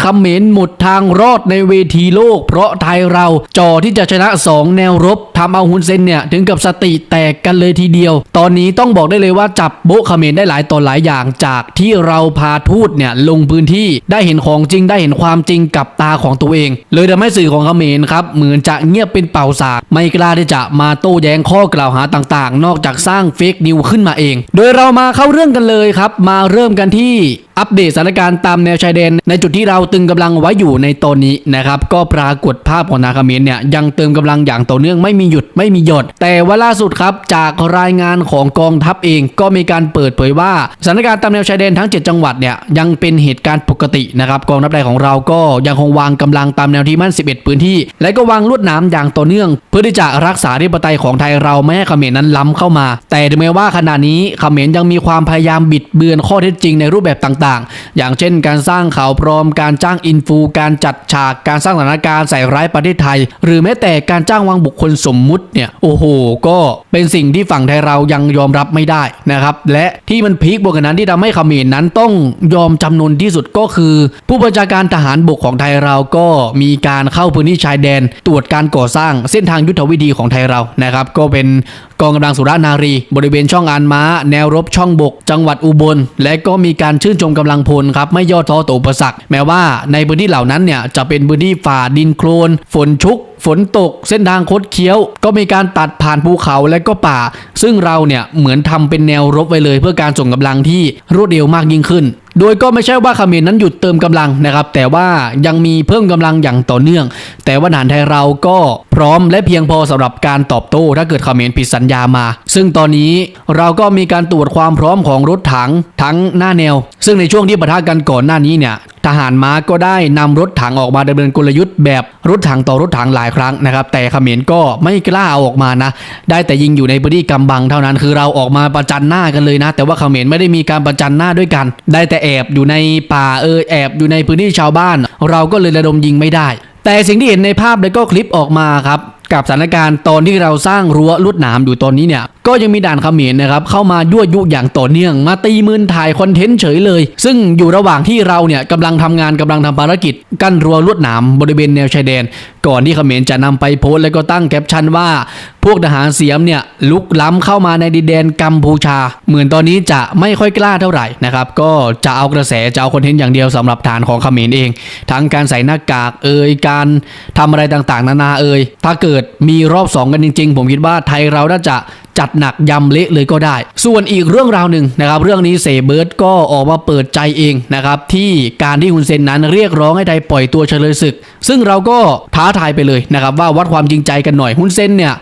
เขมรหมดทางรอดในเวทีโลก เพราะไทยเราจ่อที่จะชนะ 2 แนวรบทำเอาฮุนเซนเนี่ย ถึงกับสติแตกกันเลยทีเดียว ตอนนี้ต้องบอกได้เลยว่าจับโบเขมรได้หลายต่อหลายอย่างจากที่เราพาทูตเนี่ยลงพื้นที่ได้เห็นของจริงได้เห็นความจริงกับตาของตัวเอง เลยทำให้สื่อของเขมรครับเหมือนจะเงียบเป็นเป่าสากไม่กล้าที่จะมาโต้แย้งข้อกล่าวหาต่างๆ นอกจากสร้างเฟกนิวขึ้นมาเอง โดยเรามาเข้าเรื่องกันเลยครับ มาเริ่มกันที่อัปเดตสถานการณ์ตามแนวชายแดนในจุดที่เราตึงกำลังไว้อยู่ในตอนนี้นะครับก็ปรากฏภาพของนาคาเมรเนี่ยยังเติมกำลังอย่างต่อเนื่องไม่มีหยุดไม่มีหยด แต่ว่าล่าสุดครับจากรายงานของกองทัพเองก็มีการเปิดเผยว่าสถานการณ์ตามแนวชายแดนทั้ง 7 จังหวัดเนี่ยยังเป็นเหตุการณ์ปกตินะครับกองทัพไทยของเราก็ยังคงวางกำลังตามแนวที่มั่น 11 พื้นที่ และก็วางลวดหนามอย่างต่อเนื่อง เพื่อที่จะรักษาธิปไตยของไทยเราไม่ให้เขมรนั้นล้ำเข้ามา แต่ถึงแม้ว่าขณะนี้เขมรยังมีความพยายามบิดเบือนข้อเท็จจริงในรูปแบบต่างๆ อย่างเช่น การสร้างข่าวปลอมการจ้างอินฟูการจัดฉากการสร้างสถานการณ์ใส่ร้ายประเทศไทย หรือแม้แต่การจ้างวางบุคคลสมมุติเนี่ยโอ้โห ก็เป็นสิ่งที่ฝั่งไทยเรายังยอมรับไม่ได้นะครับและที่มันพีคบวกกันนั้นที่ทำให้เขมรนั้นต้องยอมจำนนที่สุดก็คือ ผู้บัญชาการทหารบกของไทยเราก็มีการเข้าพื้นที่ชายแดน ตรวจการก่อสร้างเส้นทางยุทธวิธีของไทยเรานะครับก็เป็น กองกำลังสุรานารี บริเวณช่องอานม้า แนวรบช่องบก จังหวัดอุบล และก็มีการชื่นชมกำลังพลครับไม่ย่อท้อต่ออุปสรรค แม้ว่าในพื้นที่เหล่านั้นเนี่ยจะเป็นพื้นที่ฝ่าดินโคลน ฝนชุกฝนตกเส้นทางคดเคี้ยว ก็มีการตัดผ่านภูเขาและก็ป่า ซึ่งเราเนี่ยเหมือนทำเป็นแนวรบไว้เลย เพื่อการส่งกำลังที่รวดเร็วมากยิ่งขึ้นโดยก็ไม่ใช่ว่าเขมรนั้นหยุดเติมกำลังนะครับ แต่ว่ายังมีเพิ่มกำลังอย่างต่อเนื่อง แต่ว่าทหารไทยเราก็พร้อมและเพียงพอสำหรับการตอบโต้ ถ้าเกิดเขมรผิดสัญญามา ซึ่งตอนนี้เราก็มีการตรวจความพร้อมของรถถังทั้งหน้าแนว ซึ่งในช่วงที่ปะทะกันก่อนหน้านี้เนี่ยทหารม้าก็ได้นำรถถังออกมาดำเนินกลยุทธ์แบบรถถังต่อรถถังหลายครั้งนะครับ แต่เขมรก็ไม่กล้าเอาออกมานะ ได้แต่ยิงอยู่ในพื้นที่กำบังเท่านั้น คือเราออกมาประจันหน้ากันเลยนะ แต่ว่าเขมรไม่ได้มีการประจันหน้าด้วยกัน ได้แต่แอบอยู่ในป่าเออแอบอยู่ในพื้นที่ชาวบ้าน เราก็เลยระดมยิงไม่ได้ แต่สิ่งที่เห็นในภาพและก็คลิปออกมาครับ กับสถานการณ์ตอนที่เราสร้างรั้วลวดหนามอยู่ตอนนี้เนี่ยก็ยังมีด่านเขมรนะครับเข้ามายั่วยุอย่างต่อเนื่อง มาตีมืนถ่ายคอนเทนต์เฉยเลย ซึ่งอยู่ระหว่างที่เราเนี่ยกำลังทำงานกำลังทำภารกิจ กั้นรั้วลวดหนามบริเวณแนวชายแดน ก่อนที่เขมรจะนำไปโพสต์แล้วก็ตั้งแคปชั่นว่า พวกทหารเสียมเนี่ยลุกล้ำเข้ามาในดินแดนกัมพูชา เหมือนตอนนี้จะไม่ค่อยกล้าเท่าไหร่นะครับก็จะเอากระแสจะเอาคอนเทนต์อย่างเดียวสำหรับฐานของเขมรเอง ทั้งการใส่หน้ากากเอ่ยการทำอะไรต่างๆ นานาเอ่ยถ้าเกิดมีรอบ 2 กันจริง ๆ ผมคิดว่าไทยเราน่าจะจัดหนักยำเละเลยก็ได้ ส่วนอีกเรื่องราวหนึ่งนะครับเรื่องนี้เสเบิร์ตก็ออกมาเปิดใจเองนะครับที่การที่ฮุนเซนนั้นเรียกร้องให้ไทยปล่อยตัวเฉลยศึก ซึ่งเราก็ท้าทายไปเลยนะครับว่าวัดความจริงใจกันหน่อยฮุนเซนเนี่ย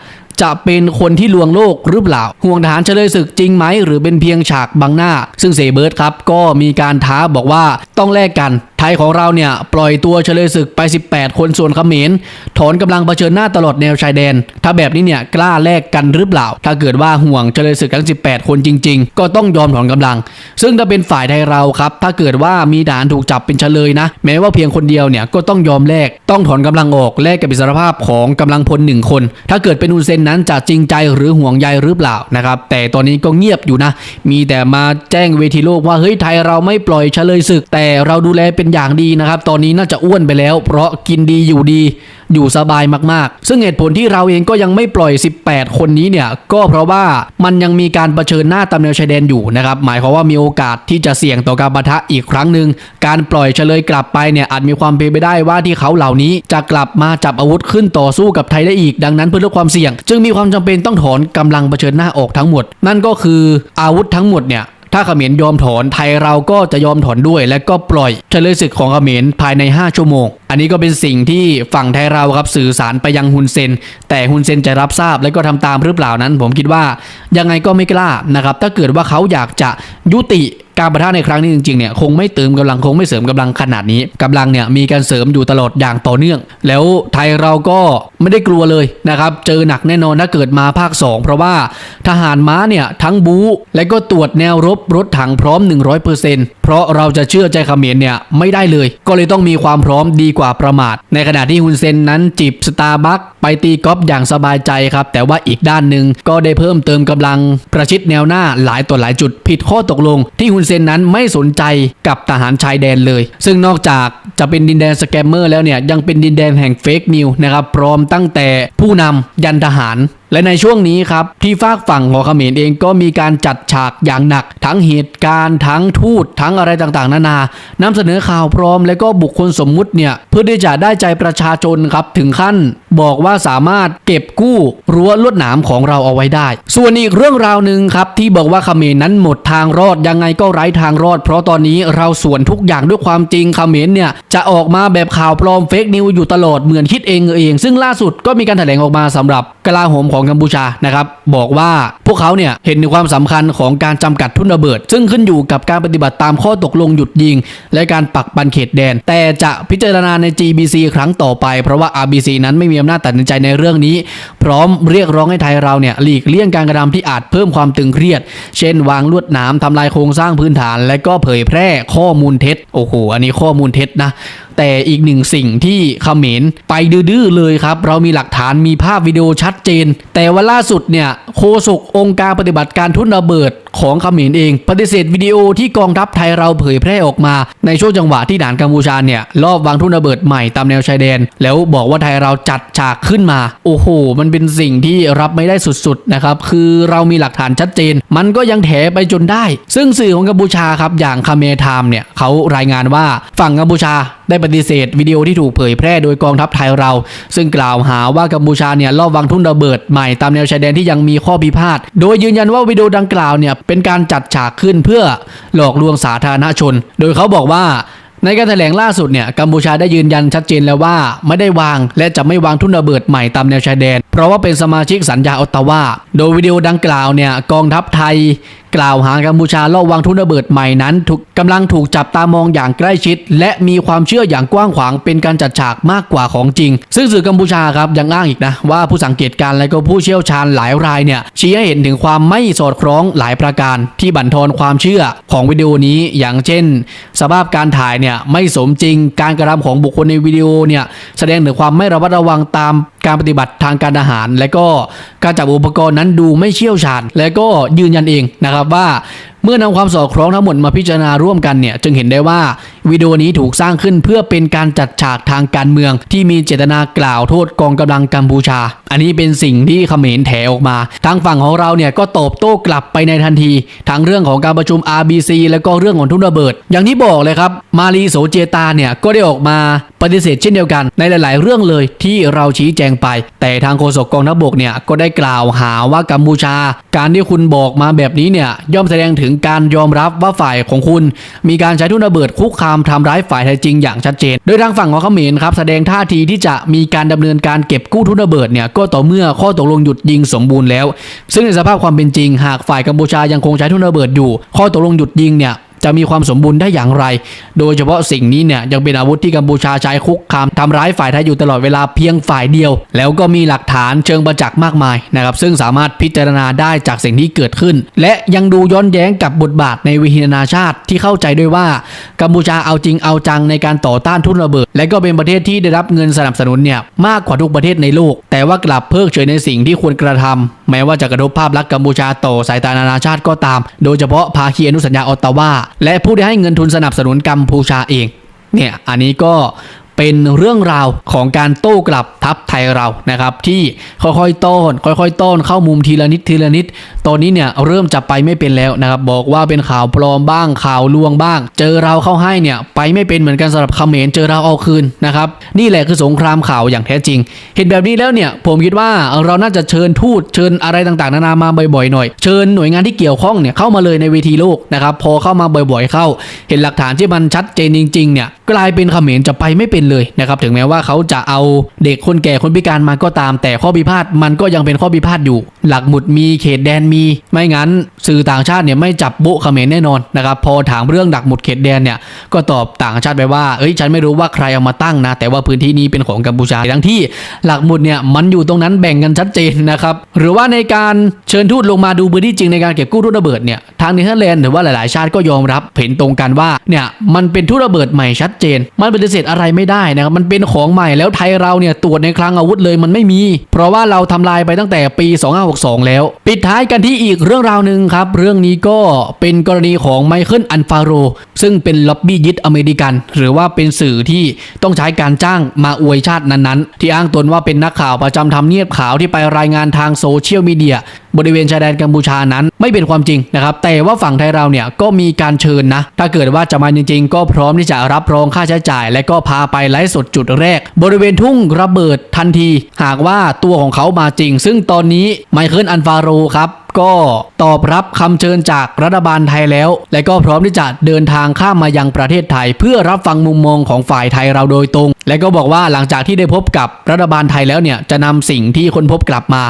จะเป็นคนที่ลวงโลกหรือเปล่า ห่วงทหารเฉลยศึกจริงไหม หรือเป็นเพียงฉากบังหน้า ซึ่งเสเบิร์ตครับ ก็มีการท้าบอกว่าต้องแลกกัน ไทยของเราเนี่ยปล่อยตัวเฉลยศึกไป 18 คนส่วนเขมรถอนกำลังเผชิญหน้าตลอดแนวชายแดน ถ้าแบบนี้เนี่ยกล้าแลกกันหรือเปล่า ถ้าเกิดว่าห่วงเฉลยศึกทั้ง 18 คนจริง ๆ ก็ต้องยอมถอนกำลัง ซึ่งถ้าเป็นฝ่ายไทยเราครับ ถ้าเกิดว่ามีทหารถูกจับเป็นเฉลยนะ แม้ว่าเพียงคนเดียวเนี่ยก็ต้องยอมแลกต้องถอนกำลังออกแลกกับอิสรภาพของกำลังพลหนึ่งคน ถ้าเกิดเป็นอุนเซนนั้นจะจริงใจหรือห่วงใยหรือเปล่านะครับแต่ตอนนี้ก็เงียบอยู่นะ มีแต่มาแจ้งเวทีโลกว่าเฮ้ยไทยเราไม่ปล่อยเฉลยศึก แต่เราดูแลเป็นอย่างดีนะครับ ตอนนี้น่าจะอ้วนไปแล้ว เพราะกินดีอยู่ดีอยู่สบายมากๆ ซึ่งเหตุผลที่เราเองก็ยังไม่ปล่อย 18 คนนี้เนี่ยก็เพราะว่ามันยังมีการเผชิญหน้าตามแนวชายแดนอยู่นะครับ หมายความว่ามีโอกาสที่จะเสี่ยงต่อการปะทะอีกครั้งหนึ่ง การปล่อยเฉลยกลับไปเนี่ยอาจมีความเป็นไปได้ว่าที่เขาเหล่านี้ จะกลับมาจับอาวุธขึ้นต่อสู้กับไทยได้อีก ดังนั้นเพื่อลดความเสี่ยง จึงมีความจำเป็นต้องถอนกำลังเผชิญหน้าออกทั้งหมด นั่นก็คืออาวุธทั้งหมดเนี่ย ถ้าเขมรยอมถอนไทยเราก็จะยอมถอนด้วย และก็ปล่อยเฉลยศึกของเขมรภายใน 5 ชั่วโมง อันนี้ก็เป็นสิ่งที่ฝั่งไทยเราครับสื่อสารไปยังฮุนเซน แต่ฮุนเซนจะรับทราบและก็ทำตามหรือเปล่านั้น ผมคิดว่ายังไงก็ไม่กล้านะครับถ้าเกิดว่าเขาอยากจะยุติ การประทะในครั้งนี้จริงๆเนี่ยคงไม่เติมกำลังคงไม่เสริมกำลังขนาดนี้กำลังเนี่ยมีการเสริมอยู่ตลอดอย่างต่อเนื่อง แล้วไทยเราก็ไม่ได้กลัวเลยนะครับเจอหนักแน่นอนถ้าเกิดมาภาค 2 เพราะว่าทหารม้าเนี่ยทั้งบู๊และก็ตรวจแนวรบรถถังพร้อม 100%เเพราะเราจะเชื่อใจเขมรเนี่ยไม่ได้เลย ก็เลยต้องมีความพร้อมดีกว่าประมาท ในขณะที่ฮุนเซนนั้นจิบสตาร์บัคไปตีกอล์ฟอย่างสบายใจครับ แต่ว่าอีกด้านหนึ่งก็ได้เพิ่มเติมกำลังประชิดแนวหน้าหลายต่อหลายจุดผิดข้อตกลง ที่ฮุนเซนนั้นไม่สนใจกับทหารชายแดนเลย ซึ่งนอกจากจะเป็นดินแดนสแกมเมอร์แล้วเนี่ยยังเป็นดินแดนแห่งเฟกนิวนะครับพร้อมตั้งแต่ผู้นำยันทหาร และในช่วงนี้ครับที่ฝากฝั่งของเขมรเองก็มีการจัดฉากอย่างหนัก ทั้งเหตุการณ์ทั้งทูตทั้งอะไรต่างๆ นานานำเสนอข่าวพร้อม และก็บุคคลสมมุติเนี่ยเพื่อที่จะได้ใจประชาชนครับถึงขั้น บอกว่าสามารถเก็บกู้รั้วลวดหนามของเราเอาไว้ได้ ส่วนอีกเรื่องราวหนึ่งครับที่บอกว่าเขมรนั้นหมดทางรอดยังไงก็ไร้ทางรอด เพราะตอนนี้เราสวนทุกอย่างด้วยความจริงเขมรเนี่ยจะออกมาแบบข่าวปลอมเฟกนิวอยู่ตลอดเหมือนคิดเองเออเองซึ่งล่าสุดก็มีการแถลงออกมาสำหรับกลาโหมของของกัมพูชานะครับบอกว่าพวกเขาเนี่ยเห็นถึงความสำคัญของการจำกัดทุนระเบิด ซึ่งขึ้นอยู่กับการปฏิบัติตามข้อตกลงหยุดยิง และการปักปันเขตแดน แต่จะพิจารณาใน GBC ครั้งต่อไป เพราะว่า RBC นั้นไม่มีอำนาจตัดสินใจในเรื่องนี้ พร้อมเรียกร้องให้ไทยเราเนี่ยหลีกเลี่ยงการกระทำที่อาจเพิ่มความตึงเครียด เช่น วางลวดหนามทำลายโครงสร้างพื้นฐาน และก็เผยแพร่ข้อมูลเท็จโอ้โหอันนี้ข้อมูลเท็จนะ แต่อีกหนึ่งสิ่งที่เขมรไปดื้อเลยครับ เรามีหลักฐานมีภาพวิดีโอชัดเจน แต่ว่าล่าสุดเนี่ยโฆษกองค์การปฏิบัติการทุนระเบิดของเขมรเอง ปฏิเสธวิดีโอที่กองทัพไทยเราเผยแพร่ออกมา ในช่วงจังหวะที่ด่านกัมพูชาเนี่ยรอบวางทุนระเบิดใหม่ตามแนวชายแดน แล้วบอกว่าไทยเราจัดฉากขึ้นมา โอ้โห มันเป็นสิ่งที่รับไม่ได้สุดๆนะครับคือเรามีหลักฐานชัดเจน มันก็ยังแถไปจนได้ ซึ่งสื่อของกัมพูชาครับอย่างคาเมไทม์เนี่ยเขารายงานว่าฝั่งกัมพูชา ได้ปฏิเสธวิดีโอที่ถูกเผยแพร่โดยกองทัพไทยเรา ซึ่งกล่าวหาว่ากัมพูชาเนี่ยลอบวางทุ่นระเบิดใหม่ตามแนวชายแดนที่ยังมีข้อพิพาท โดยยืนยันว่าวิดีโอดังกล่าวเนี่ยเป็นการจัดฉากขึ้นเพื่อหลอกลวงสาธารณชน โดยเขาบอกว่าในการแถลงล่าสุดเนี่ยกัมพูชาได้ยืนยันชัดเจนแล้วว่าไม่ได้วาง และจะไม่วางทุ่นระเบิดใหม่ตามแนวชายแดน ราะว่าเป็นสมาชิกสัญญาออตตาวาโดยวิดีโอดังกล่าวเนี่ยกองทัพไทยกล่าวหากัมพูชาลอบวางทุนระเบิดใหม่นั้นถูกกำลังถูกจับตามองอย่างใกล้ชิด และมีความเชื่ออย่างกว้างขวางเป็นการจัดฉากมากกว่าของจริง ซึ่งสื่อกัมพูชาครับยังอ้างอีกนะ ว่าผู้สังเกตการณ์และก็ผู้เชี่ยวชาญหลายรายเนี่ยชี้ให้เห็นถึงความไม่สอดคล้องหลายประการ ที่บั่นทอนความเชื่อของวิดีโอนี้อย่างเช่น สภาพการถ่ายเนี่ยไม่สมจริงการกระทำของบุคคลในวิดีโอเนี่ยแสดงถึงความไม่ระมัดระวังตามการปฏิบัติทางการอาหาร และก็การจับอุปกรณ์นั้นดูไม่เชี่ยวชาญ และก็ยืนยันเองนะครับว่าเมื่อนำความสอดคล้องทั้งหมดมาพิจารณาร่วมกันเนี่ยจึงเห็นได้ว่าวิดีโอนี้ถูกสร้างขึ้นเพื่อเป็นการจัดฉากทางการเมือง ที่มีเจตนากล่าวโทษกองกำลังกัมพูชา อันนี้เป็นสิ่งที่เขมรแถออกมา ทางฝั่งของเราเนี่ยก็ตอบโต้กลับไปในทันทีทั้งเรื่องของการประชุม RBC แล้วก็เรื่องของทุนระเบิด อย่างที่บอกเลยครับ มารีโสเจตาเนี่ยก็ได้ออกมาปฏิเสธเช่นเดียวกันในหลาย ๆ เรื่องเลยที่เราชี้แจงไป แต่ทางโฆษกกองทัพบกเนี่ยก็ได้กล่าวหาว่ากัมพูชา การที่คุณบอกมาแบบนี้เนี่ยย่อมแสดงถึงการยอมรับว่าฝ่ายของคุณ มีการใช้ทุนระเบิดคุกคามทำร้ายฝ่ายไทยจริงอย่างชัดเจน โดยทางฝั่งของเขมรครับแสดงท่าทีที่จะมีการดำเนินการเก็บกู้ทุนระเบิดเนี่ยก็ต่อเมื่อข้อตกลงหยุดยิงสมบูรณ์แล้ว ซึ่งในสภาพความเป็นจริง หากฝ่ายกัมพูชายังคงใช้ทุนระเบิดอยู่ ข้อตกลงหยุดยิงเนี่ย จะมีความสมบูรณ์ได้อย่างไร โดยเฉพาะสิ่งนี้เนี่ยยังเป็นอาวุธที่กัมพูชาใช้คุกคามทำร้ายฝ่ายไทยอยู่ตลอดเวลาเพียงฝ่ายเดียว แล้วก็มีหลักฐานเชิงประจักษ์มากมายนะครับซึ่งสามารถพิจารณาได้จากสิ่งที่เกิดขึ้น และยังดูย้อนแย้งกับบทบาทในวิธีนานาชาติที่เข้าใจด้วยว่ากัมพูชาเอาจริงเอาจังในการต่อต้านทุนระเบิด และก็เป็นประเทศที่ได้รับเงินสนับสนุนเนี่ยมากกว่าทุกประเทศในโลก แต่ว่ากลับเพิกเฉยในสิ่งที่ควรกระทำ แม้ว่าจะกระทบภาพลักษณ์กัมพูชาต่อสายตานานาชาติก็ตาม โดยเฉพาะภาคีอนุสัญญาออตตาวาและผู้ที่ให้เงินทุนสนับสนุนกัมพูชาเองเนี่ยอันนี้ก็ เป็นเรื่องราวของการโต้กลับทัพไทยเรานะครับ ที่ค่อยๆ ต้อนค่อยๆ ต้อนเข้ามุมทีละนิดทีละนิด ตอนนี้เนี่ยเริ่มจะไปไม่เป็นแล้วนะครับ บอกว่าเป็นข่าวปลอมบ้างข่าวลวงบ้าง เจอเราเข้าให้เนี่ยไปไม่เป็นเหมือนกันสำหรับเขมรเจอเราเอาคืนนะครับนี่แหละคือสงครามข่าวอย่างแท้จริง เห็นแบบนี้แล้วเนี่ยผมคิดว่าเราน่าจะเชิญทูตเชิญอะไรต่างๆ นานามาบ่อยๆหน่อยเชิญหน่วยงานที่เกี่ยวข้องเนี่ยเข้ามาเลยในเวทีโลกนะครับพอเข้ามาบ่อยๆเข้า เห็นหลักฐานที่มันชัดเจนจริงๆเนี่ย กลายเป็นเขมรจะไปไม่เป็นเลยนะครับถึงแม้ว่าเขาจะเอาเด็กคนแก่คนพิการมาก็ตาม แต่ข้อพิพาทมันก็ยังเป็นข้อพิพาทอยู่ หลักหมุดมีเขตแดนมี ไม่งั้นสื่อต่างชาติเนี่ยไม่จับโบเขมรแน่นอนนะครับพอถามเรื่องดักหมุดเขตแดนเนี่ยก็ตอบต่างชาติไปว่าเอ้ยฉันไม่รู้ว่าใครเอามาตั้งนะ แต่ว่าพื้นที่นี้เป็นของกัมพูชาทั้งที่หลักหมุดเนี่ยมันอยู่ตรงนั้นแบ่งกันชัดเจนนะครับหรือว่าในการเชิญทูตลงมาดูพื้นที่จริงในการเก็บกู้ทุ่นระเบิดเนี่ยทางเนเธอร์แลนด์หรือว่าหลายๆ ชาติก็ยอมรับเห็นตรงกันว่าเนี่ยมันเป็นทุ่นระเบิดใหม่ชัดเจน มันปฏิเสธอะไรไม่ได้นะครับมันเป็นของใหม่แล้วไทยเราเนี่ยตรวจในคลังอาวุธเลยมันไม่มี เพราะว่าเราทำลายไปตั้งแต่ปี 2562 แล้ว ปิดท้ายกันที่อีกเรื่องราวหนึ่งครับ เรื่องนี้ก็เป็นกรณีของไมเคิลอันฟาโรซึ่งเป็นล็อบบี้ยิดอเมริกัน หรือว่าเป็นสื่อที่ต้องใช้การจ้างมาอวยชาตินั้นๆ ที่อ้างตนว่าเป็นนักข่าวประจำทำเนียบขาวที่ไปรายงานทางโซเชียลมีเดียบริเวณชายแดนกัมพูชานั้นไม่เป็นความจริงนะครับ แต่ว่าฝั่งไทยเราเนี่ยก็มีการเชิญนะ ถ้าเกิดว่าจะมาจริง ๆ ก็พร้อมที่จะรับรองค่าใช้จ่าย และก็พาไปไลฟ์สดจุดแรก บริเวณทุ่งระเบิดทันที หากว่าตัวของเขามาจริง ซึ่งตอนนี้ไมเคิลอันฟาโรครับก็ตอบรับคำเชิญจากรัฐบาลไทยแล้ว และก็พร้อมที่จะเดินทางข้ามมายังประเทศไทย เพื่อรับฟังมุมมองของฝ่ายไทยเราโดยตรง และก็บอกว่าหลังจากที่ได้พบกับรัฐบาลไทยแล้วเนี่ยจะนำสิ่งที่คนพบกลับมา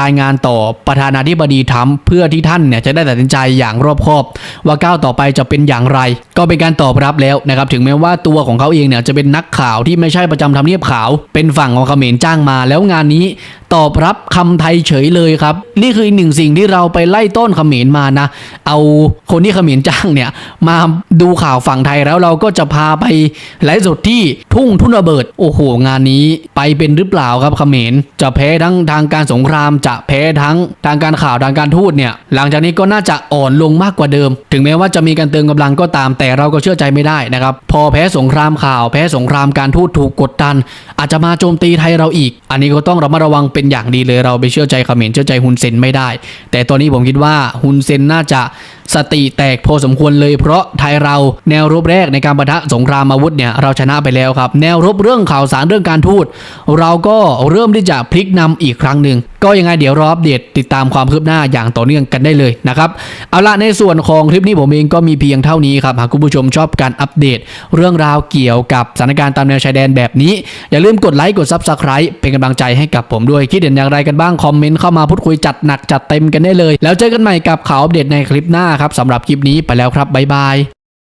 รายงานต่อประธานาธิบดีทรัมป์เพื่อที่ท่านเนี่ยจะได้ตัดสินใจอย่างรอบคอบ ว่าก้าวต่อไปจะเป็นอย่างไร ก็เป็นการตอบรับแล้วนะครับถึงแม้ว่าตัวของเขาเองเนี่ยจะเป็นนักข่าวที่ไม่ใช่ประจำทำเนียบขาว เป็นฝั่งของเขมรจ้างมา แล้วงานนี้ ตอบรับคำไทยเฉยเลยครับ นี่คืออีกหนึ่งสิ่งที่เราไปไล่ต้นเขมรมานะ เอาคนที่เขมรจ้างเนี่ยมาดูข่าวฝั่งไทยแล้วเราก็จะพาไปไลฟ์สดที่ทุ่งทุ่นระเบิด โอ้โห งานนี้ไปเป็นหรือเปล่าครับเขมรจะแพ้ทั้งทางการสงครามจะแพ้ทั้งทางการข่าวทางการทูตเนี่ยหลังจากนี้ก็น่าจะอ่อนลงมากกว่าเดิม ถึงแม้ว่าจะมีการเติมกำลังก็ตาม แต่เราก็เชื่อใจไม่ได้นะครับ พอแพ้สงครามข่าว แพ้สงครามการทูตถูกกดดัน อาจจะมาโจมตีไทยเราอีก อันนี้ก็ต้องระมัดระวังเป็น็นอย่างดีเลยเราไปเชื่อใจเขมรเชื่อใจฮุนเซนไม่ได้ แต่ตอนนี้ผมคิดว่าฮุนเซนน่าจะ สติแตกพอสมควรเลยเพราะไทยเราแนวรบแรกในการประทะสงครามอาวุธเนี่ยเราชนะไปแล้วครับ แนวรบเรื่องข่าวสารเรื่องการทูตเราก็เริ่มที่จะพลิกนำอีกครั้งหนึ่งก็ยังไงเดี๋ยวรออัปเดตติดตามความคืบหน้าอย่างต่อเนื่องกันได้เลยนะครับเอาละในส่วนของคลิปนี้ผมเองก็มีเพียงเท่านี้ครับหากคุณผู้ชมชอบการอัปเดต เรื่องราวเกี่ยวกับสถานการณ์ตามแนวชายแดนแบบนี้ อย่าลืมกดไลค์กด Subscribe เป็นกำลังใจให้กับผมด้วย คิดเห็นอย่างไรกันบ้างคอมเมนต์เข้ามาพูดคุยจัดหนักจัดเต็มกันได้เลย แล้วเจอกันใหม่กับข่าวอัปเดตในคลิปหน้าครับสำหรับคลิปนี้ไปแล้วครับบ๊ายบาย